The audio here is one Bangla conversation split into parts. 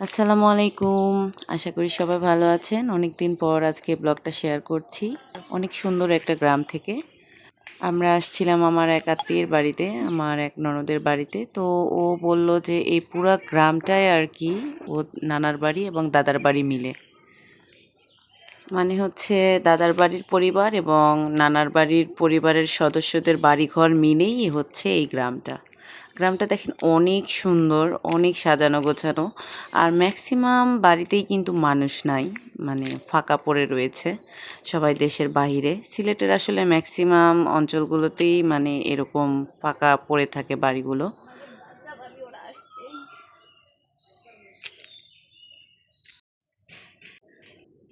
আসসালামু আলাইকুম। আশা করি সবাই ভালো আছেন। অনেক দিন পর আজকে ব্লগটা শেয়ার করছি। অনেক সুন্দর একটা গ্রাম থেকে। আমরা আসছিলাম আমার এক আত্মীয়ের বাড়িতে আমার এক ননদের বাড়িতে। তো ও বলল যে এই পুরা গ্রামটাই আর কি ও নানার বাড়ি এবং দাদার বাড়ি মিলে। মানে হচ্ছে দাদার বাড়ির পরিবার এবং নানার বাড়ির পরিবারের সদস্যদের বাড়িঘর মিলেই হচ্ছে এই গ্রামটা। গ্রামটা দেখেন অনেক সুন্দর, অনেক সাজানো গোছানো। আর ম্যাক্সিমাম বাড়িতেই কিন্তু মানুষ নাই মানে ফাঁকা পড়ে রয়েছে সবাই দেশের বাইরে সিলেটের আসলে ম্যাক্সিমাম অঞ্চলগুলোতেই মানে এরকম ফাঁকা পড়ে থাকে বাড়িগুলো।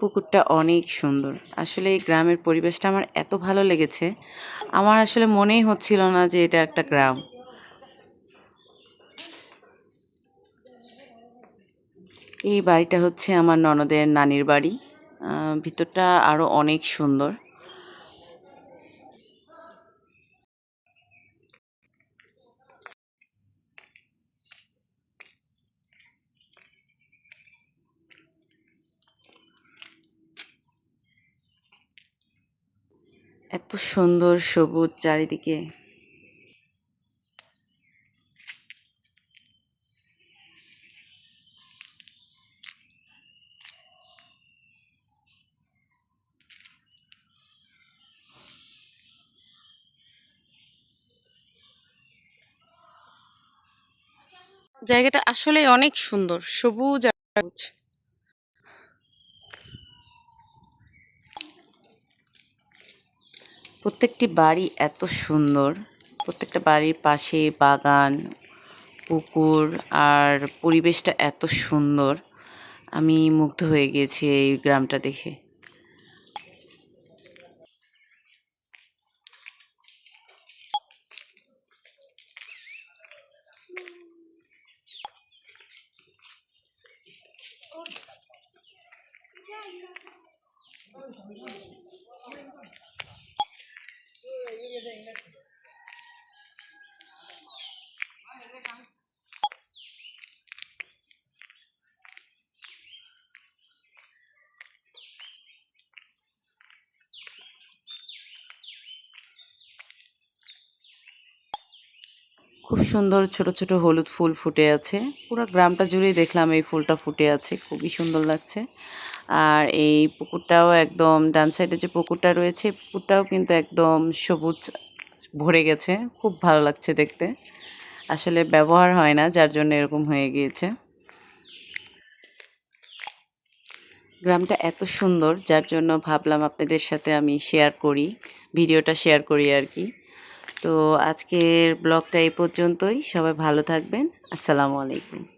পুকুরটা অনেক সুন্দর। আসলে এই গ্রামের পরিবেশটা আমার এত ভালো লেগেছে। আমার আসলে মনেই হচ্ছিল না যে এটা একটা গ্রাম। এই বাড়িটা হচ্ছে আমার ননদের নানির বাড়ি। ভিতরটা আরও অনেক সুন্দর। এত সুন্দর সবুজ চারিদিকে। জায়গাটা আসলে অনেক সুন্দর, সবুজ সবুজ। প্রত্যেকটি বাড়ি এত সুন্দর। প্রত্যেকটা বাড়ির পাশে বাগান, পুকুর আর পরিবেশটা এত সুন্দর। আমি মুগ্ধ হয়ে গিয়েছি এই গ্রামটা দেখে। Thank you. খুব সুন্দর ছোট ছোট হলুদ ফুল ফুটে আছে। পুরো গ্রামটা জুড়েই দেখলাম এই ফুলটা ফুটে আছে, খুবই সুন্দর লাগছে। আর এই পুকুরটাও একদম, ডান সাইডে যে পুকুরটা রয়েছে পুকুরটাও কিন্তু একদম সবুজ ভরে গেছে, খুব ভালো লাগছে দেখতে। আসলে ব্যবহার হয় না, যার জন্য এরকম হয়ে গিয়েছে। গ্রামটা এত সুন্দর, যার জন্য ভাবলাম আপনাদের সাথে আমি শেয়ার করি, ভিডিওটা শেয়ার করি আর কি। তো আজকের ব্লগটা এই পর্যন্তই। সবাই ভালো থাকবেন। আসসালামু আলাইকুম।